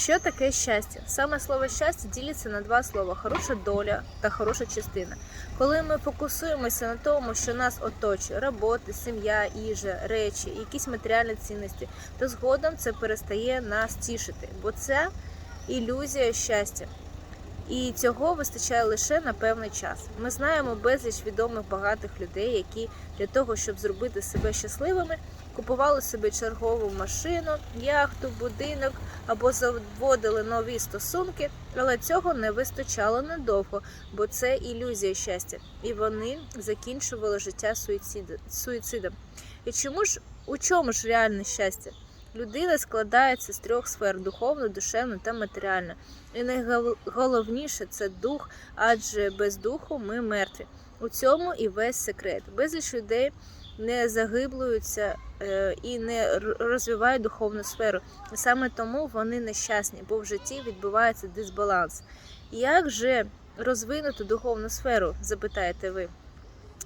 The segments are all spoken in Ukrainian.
Що таке щастя? Саме слово щастя ділиться на два слова: хороша доля та хороша частина. Коли ми фокусуємося на тому, що нас оточує робота, сім'я, їжа, речі, якісь матеріальні цінності, то згодом це перестає нас тішити, бо це ілюзія щастя. І цього вистачає лише на певний час. Ми знаємо безліч відомих багатих людей, які для того, щоб зробити себе щасливими, купували собі чергову машину, яхту, будинок або заводили нові стосунки, але цього не вистачало надовго, бо це ілюзія щастя, і вони закінчували життя суїцидом. І чому ж у чому ж реальне щастя? Людина складається з трьох сфер: духовно, душевно та матеріально. І найголовніше це дух, адже без духу ми мертві. У цьому і весь секрет. Безліч людей не загиблюються е, і не розвивають духовну сферу. Саме тому вони нещасні, бо в житті відбувається дисбаланс. Як же розвинути духовну сферу? запитаєте ви.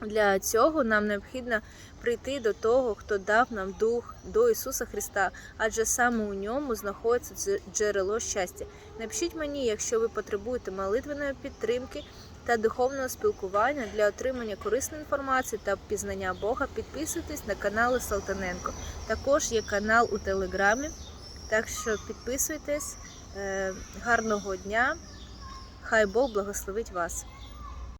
Для цього нам необхідно прийти до того, хто дав нам дух до Ісуса Христа, адже саме у ньому знаходиться джерело щастя. Напишіть мені, якщо ви потребуєте молитвеної підтримки та духовного спілкування для отримання корисної інформації та пізнання Бога. Підписуйтесь на канали Салтаненко. Також є канал у Телеграмі. Так що підписуйтесь. Е, Гарного дня! Хай Бог благословить вас!